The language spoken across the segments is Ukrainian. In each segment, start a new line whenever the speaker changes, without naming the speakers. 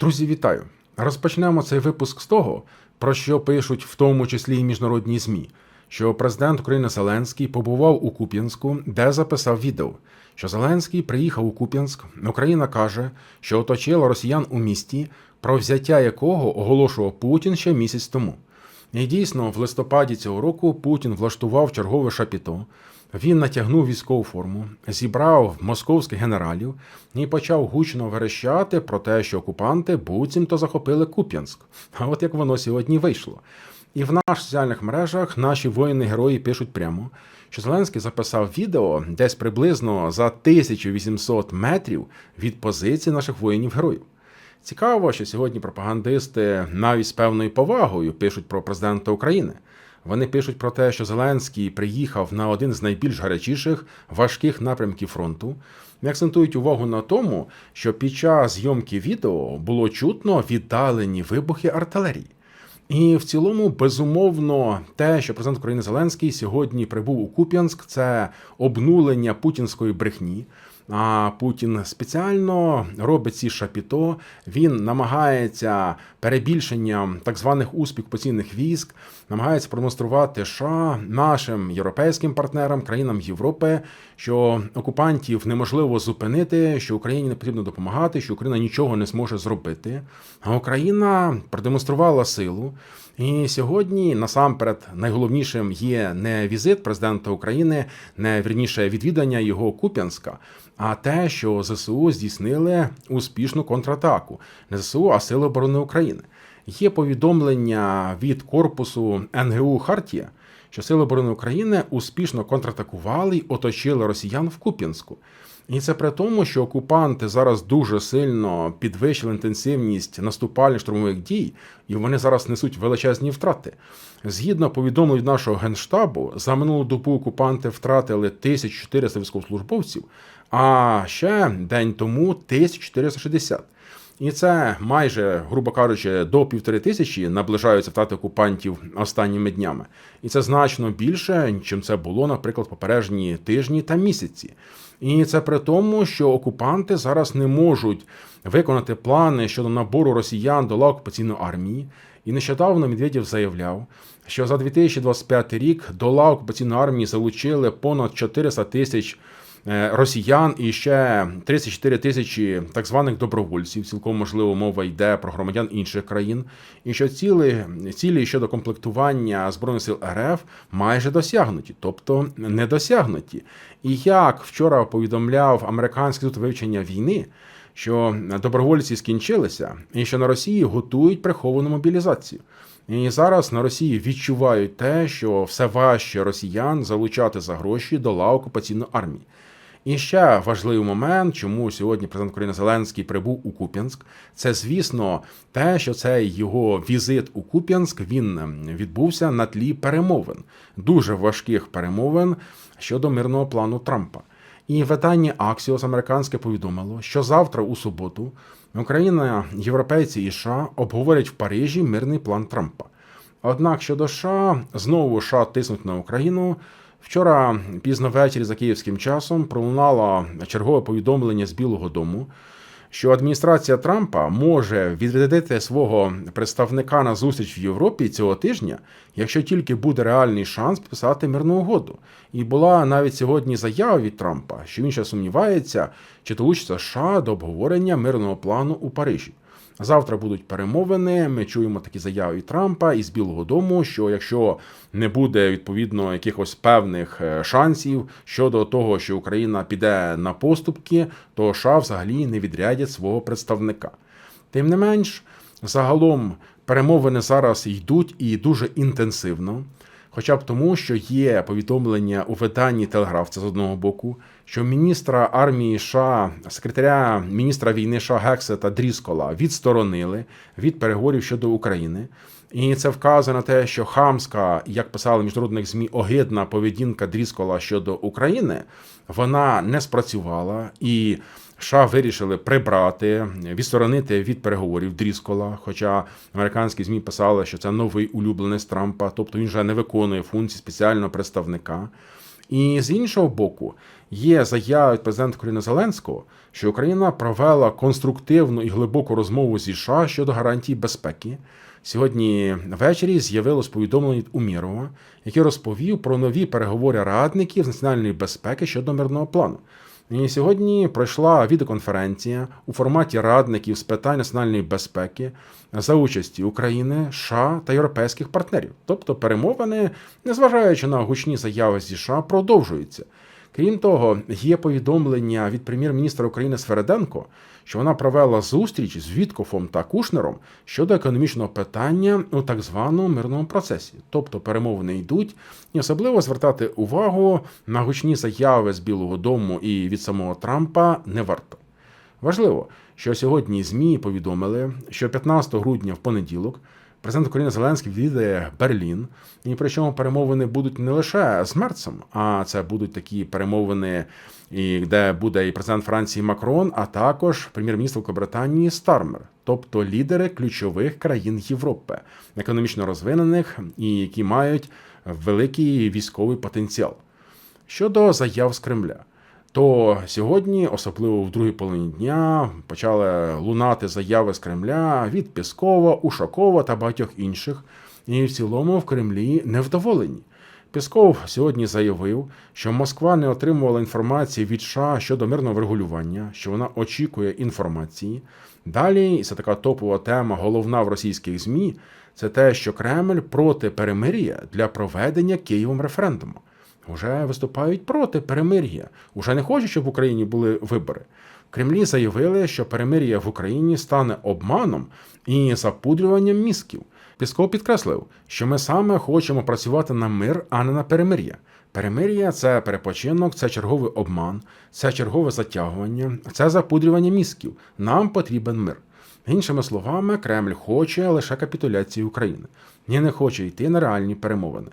Друзі, вітаю! Розпочнемо цей випуск з того, про що пишуть в тому числі і міжнародні ЗМІ, що президент України Зеленський побував у Куп'янську, де записав відео, що Зеленський приїхав у Куп'янськ. Україна каже, що оточила росіян у місті, про взяття якого оголошував Путін ще місяць тому. І дійсно, в листопаді цього року Путін влаштував чергове шапіто. Він натягнув військову форму, зібрав московських генералів і почав гучно верещати про те, що окупанти буцімто захопили Куп'янськ. А от як воно сьогодні вийшло. І в наших соціальних мережах наші воїни-герої пишуть прямо, що Зеленський записав відео десь приблизно за 1800 метрів від позиції наших воїнів-героїв. Цікаво, що сьогодні пропагандисти навіть з певною повагою пишуть про президента України. Вони пишуть про те, що Зеленський приїхав на один з найбільш гарячіших важких напрямків фронту. І акцентують увагу на тому, що під час зйомки відео було чутно віддалені вибухи артилерії. І в цілому, безумовно, те, що президент України Зеленський сьогодні прибув у Куп'янськ, це обнулення путінської брехні. А Путін спеціально робить ці шапіто. Він намагається перебільшенням так званих успіх поцінних військ, намагається продемонструвати США нашим європейським партнерам, країнам Європи, що окупантів неможливо зупинити, що Україні не потрібно допомагати, що Україна нічого не зможе зробити. А Україна продемонструвала силу. І сьогодні насамперед найголовнішим є не візит президента України, не вірніше відвідання його Куп'янська, а те, що ЗСУ здійснили успішну контратаку, не ЗСУ, а Сили оборони України. Є повідомлення від корпусу НГУ Хартія, що Сили оборони України успішно контратакували й оточили росіян в Куп'янську. І це при тому, що окупанти зараз дуже сильно підвищили інтенсивність наступальних штурмових дій, і вони зараз несуть величезні втрати. Згідно повідомлень нашого генштабу, за минулу добу окупанти втратили 1400 військовослужбовців, а ще день тому 1460. І це майже, грубо кажучи, до півтори тисячі наближаються втрати окупантів останніми днями. І це значно більше, чим це було, наприклад, попередні тижні та місяці. І це при тому, що окупанти зараз не можуть виконати плани щодо набору росіян до лав окупаційної армії. І нещодавно Медведєв заявляв, що за 2025 рік до лав окупаційної армії залучили понад 400 тисяч росіян і ще 34 тисячі так званих добровольців. Цілком можливо, мова йде про громадян інших країн. І що цілі цілі щодо комплектування збройних сил РФ майже досягнуті, тобто не досягнуті. І як вчора повідомляв американський суд вивчення війни. Що добровольці скінчилися, і що на Росії готують приховану мобілізацію. І зараз на Росії відчувають те, що все важче росіян залучати за гроші до лав окупаційної армії. І ще важливий момент, чому сьогодні президент України Зеленський прибув у Куп'янськ. Це, звісно, те, що цей його візит у Куп'янськ він ем, відбувся на тлі перемовин, дуже важких перемовин щодо мирного плану Трампа. І видання Аксіос американське повідомило, що завтра, у суботу, Україна, європейці і США обговорять в Парижі мирний план Трампа. Однак щодо США, знову США тиснуть на Україну. Вчора пізно ввечері за київським часом пролунало чергове повідомлення з Білого Дому, що адміністрація Трампа може відрядити свого представника на зустріч в Європі цього тижня, якщо тільки буде реальний шанс підписати мирну угоду. І була навіть сьогодні заява від Трампа, що він ще сумнівається, чи долучиться США до обговорення мирного плану у Парижі. Завтра будуть перемовини. Ми чуємо такі заяви Трампа із Білого Дому, що якщо не буде відповідно якихось певних е, шансів щодо того, що Україна піде на поступки, то США взагалі не відрядять свого представника. Тим не менш, загалом перемовини зараз йдуть і дуже інтенсивно. Хоча б тому, що є повідомлення у виданні Телеграф, це з одного боку, що міністра армії США, секретаря міністра війни США Гексета Дріскола відсторонили від переговорів щодо України. І це вказує на те, що хамська, як писали міжнародних змі, огидна поведінка Дріскола щодо України, вона не спрацювала і. США вирішили прибрати, відсторонити від переговорів Дріскола. Хоча американські змі писали, що це новий улюбленець Трампа, тобто він вже не виконує функції спеціального представника. І з іншого боку, є заява від президента України Зеленського, що Україна провела конструктивну і глибоку розмову зі США щодо гарантій безпеки. Сьогодні ввечері з'явилось повідомлення від Умірова, який розповів про нові переговори радників з національної безпеки щодо мирного плану. І сьогодні пройшла відеоконференція у форматі радників з питань національної безпеки за участі України, США та європейських партнерів. Тобто перемовини, незважаючи на гучні заяви зі США, продовжуються. Крім того, є повідомлення від прем'єр-міністра України Свереденко, що вона провела зустріч з Віткофом та Кушнером щодо економічного питання у так званому мирному процесі. Тобто перемовини йдуть, і особливо звертати увагу на гучні заяви з Білого Дому і від самого Трампа не варто. Важливо, що сьогодні ЗМІ повідомили, що 15 грудня в понеділок. Президент України Зеленський відвідає Берлін, і причому перемовини будуть не лише з Мерцем, а це будуть такі перемовини, де буде і президент Франції Макрон, а також прем'єр-міністр Великобританії Стармер, тобто лідери ключових країн Європи, економічно розвинених і які мають великий військовий потенціал. Щодо заяв з Кремля. То сьогодні, особливо в другій половині дня, почали лунати заяви з Кремля від Піскова, Ушакова та багатьох інших, і в цілому в Кремлі невдоволені. Пісков сьогодні заявив, що Москва не отримувала інформації від США щодо мирного врегулювання, що вона очікує інформації. Далі, і це така топова тема, головна в російських ЗМІ, це те, що Кремль проти перемир'я для проведення Києвом референдуму вже виступають проти перемир'я, уже не хочуть, щоб в Україні були вибори. Кремлі заявили, що перемир'я в Україні стане обманом і запудрюванням мізків. Пісков підкреслив, що ми саме хочемо працювати на мир, а не на перемир'я. Перемир'я це перепочинок, це черговий обман, це чергове затягування, це запудрювання мізків. Нам потрібен мир. Іншими словами, Кремль хоче лише капітуляції України. Ні, не хоче йти на реальні перемовини.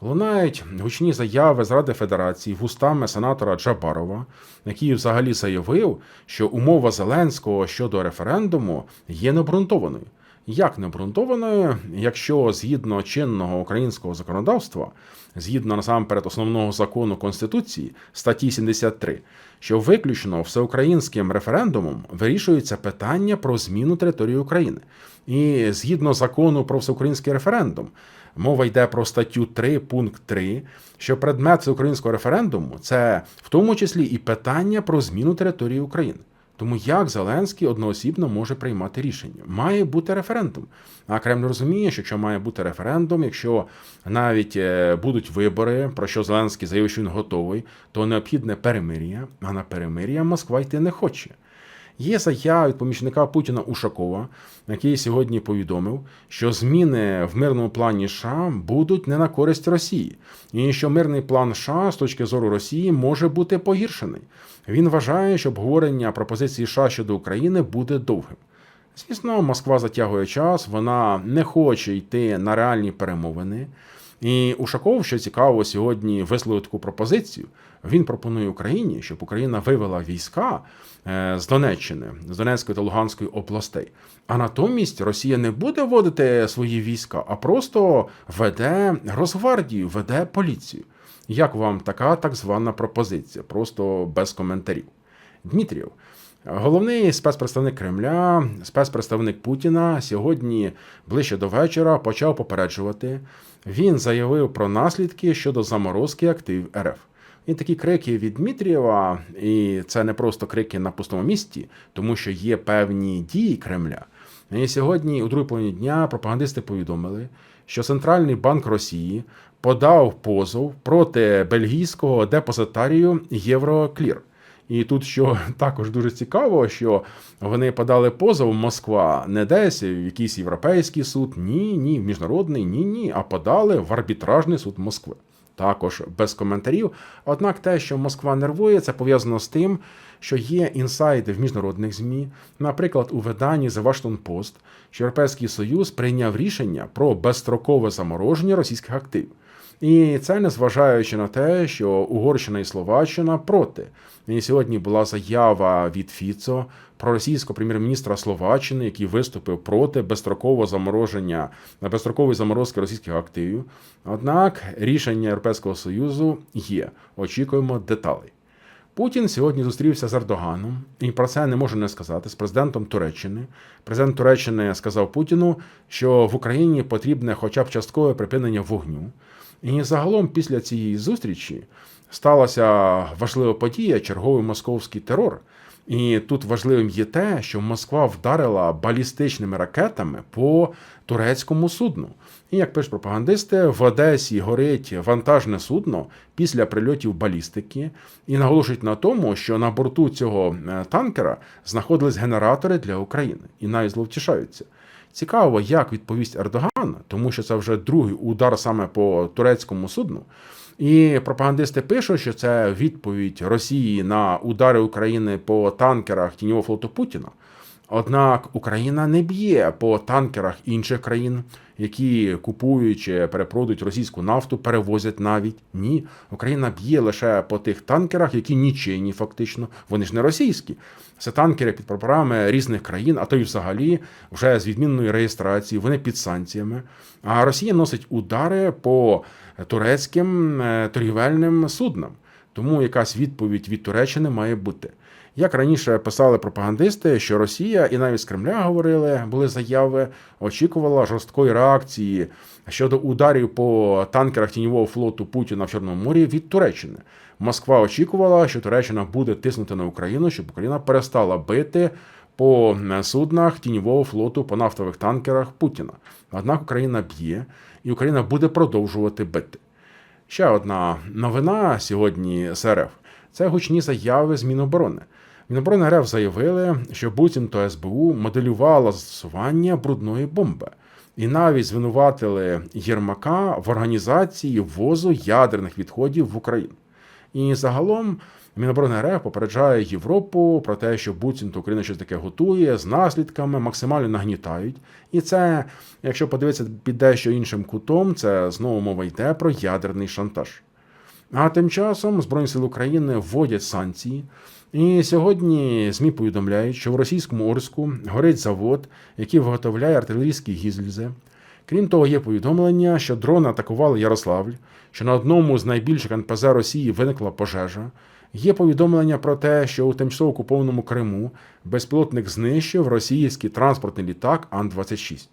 Лунають гучні заяви з Ради Федерації вустами сенатора Джабарова, який взагалі заявив, що умова Зеленського щодо референдуму є необґрунтованою. Як необґрунтованою, якщо згідно чинного українського законодавства, згідно насамперед основного закону Конституції статті 73, що виключно всеукраїнським референдумом вирішується питання про зміну території України, і згідно закону про всеукраїнський референдум, Мова йде про статтю 3, пункт 3, що предмет всеукраїнського референдуму це в тому числі і питання про зміну території України. Тому як Зеленський одноосібно може приймати рішення? Має бути референдум. А Кремль розуміє, що якщо має бути референдум, якщо навіть е, будуть вибори, про що Зеленський заявив, що він готовий, то необхідне перемир'я, а на перемир'я Москва йти не хоче. Є заява від помічника Путіна Ушакова, який сьогодні повідомив, що зміни в мирному плані США будуть не на користь Росії, і що мирний план США з точки зору Росії може бути погіршений. Він вважає, що обговорення пропозиції США щодо України буде довгим. Звісно, Москва затягує час, вона не хоче йти на реальні перемовини. І Ушаков, що цікаво, сьогодні висловив таку пропозицію. Він пропонує Україні, щоб Україна вивела війська е, з Донеччини, з Донецької та Луганської областей. А натомість Росія не буде вводити свої війська, а просто веде Росгвардію, веде поліцію. Як вам така так звана пропозиція? Просто без коментарів. Дмитрів. Головний спецпредставник Кремля, спецпредставник Путіна сьогодні ближче до вечора почав попереджувати. Він заявив про наслідки щодо заморозки активів РФ. І такі крики від Дмитрієва, і це не просто крики на пустому місці, тому що є певні дії Кремля. І сьогодні, у другій половині дня, пропагандисти повідомили, що Центральний банк Росії подав позов проти бельгійського депозитарію Євроклір. І тут що також дуже цікаво, що вони подали позов Москва не десь в якийсь європейський суд, ні, ні, в міжнародний, ні, ні, а подали в арбітражний суд Москви. Також без коментарів. Однак те, що Москва нервує, це пов'язано з тим, що є інсайди в міжнародних змі, наприклад, у виданні The Washington Post, що Європейський Союз прийняв рішення про безстрокове замороження російських активів. І це незважаючи на те, що Угорщина і Словаччина проти. І сьогодні була заява від Фіцо про російського прем'єр-міністра Словаччини, який виступив проти безстрокового замороження безстрокової заморозки російських активів. Однак рішення Європейського союзу є. Очікуємо деталей. Путін сьогодні зустрівся з Ердоганом, і про це не можу не сказати з президентом Туреччини. Президент Туреччини сказав Путіну, що в Україні потрібне хоча б часткове припинення вогню. І загалом після цієї зустрічі сталася важлива подія черговий московський терор. І тут важливим є те, що Москва вдарила балістичними ракетами по турецькому судну. І як пишуть пропагандисти, в Одесі горить вантажне судно після прильотів балістики, і наголошують на тому, що на борту цього е, танкера знаходились генератори для України і навіть зловтішаються. Цікаво, як відповість Ердоган, тому що це вже другий удар саме по турецькому судну. І пропагандисти пишуть, що це відповідь Росії на удари України по танкерах тіньового флоту Путіна. Однак Україна не б'є по танкерах інших країн, які купують чи перепродують російську нафту, перевозять навіть ні. Україна б'є лише по тих танкерах, які нічийні, фактично. Вони ж не російські. Це танкери під прапорами різних країн, а то й взагалі вже з відмінною реєстрацією, вони під санкціями. А Росія носить удари по турецьким е, торгівельним суднам. Тому якась відповідь від Туреччини має бути. Як раніше писали пропагандисти, що Росія і навіть з Кремля говорили, були заяви, очікувала жорсткої реакції щодо ударів по танкерах тіньового флоту Путіна в Чорному морі від Туреччини. Москва очікувала, що Туреччина буде тиснути на Україну, щоб Україна перестала бити по суднах тіньового флоту по нафтових танкерах Путіна. Однак Україна б'є, і Україна буде продовжувати бити. Ще одна новина сьогодні з РФ – це гучні заяви з Міноборони. Міноборони РФ заявили, що буцімто СБУ моделювала застосування брудної бомби і навіть звинуватили Єрмака в організації ввозу ядерних відходів в Україну. І загалом Міноборони РФ попереджає Європу про те, що буцімто Україна щось таке готує з наслідками, максимально нагнітають. І це, якщо подивитися під дещо іншим кутом, це знову мова йде про ядерний шантаж. А тим часом Збройні сили України вводять санкції. І сьогодні ЗМІ повідомляють, що в російському Орську горить завод, який виготовляє артилерійські гізлізи. Крім того, є повідомлення, що дрони атакували Ярославль, що на одному з найбільших НПЗ Росії виникла пожежа. Є повідомлення про те, що у тимчасово окупованому Криму безпілотник знищив російський транспортний літак Ан-26.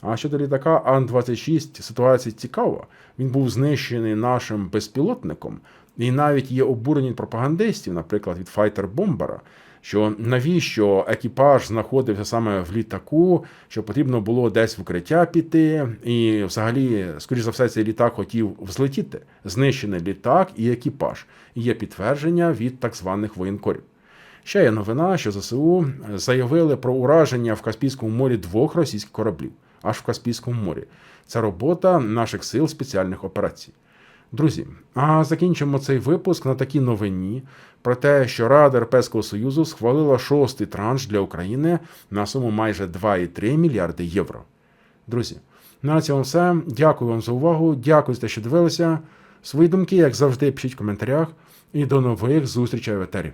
А щодо літака Ан-26 ситуація цікава. Він був знищений нашим безпілотником, і навіть є обурені пропагандистів, наприклад, від Файтер Бомбера, що навіщо екіпаж знаходився саме в літаку, що потрібно було десь в укриття піти, і взагалі, скоріш за все, цей літак хотів взлетіти. Знищений літак і екіпаж. І є підтвердження від так званих воєнкорів. Ще є новина, що ЗСУ заявили про ураження в Каспійському морі двох російських кораблів, аж в Каспійському морі. Це робота наших сил спеціальних операцій. Друзі, а закінчимо цей випуск на такій новині про те, що Рада Європейського Союзу схвалила шостий транш для України на суму майже 2,3 мільярди євро. Друзі, на цьому все. Дякую вам за увагу. Дякую за те, що дивилися. Свої думки, як завжди, пишіть в коментарях. І до нових зустрічей в етері.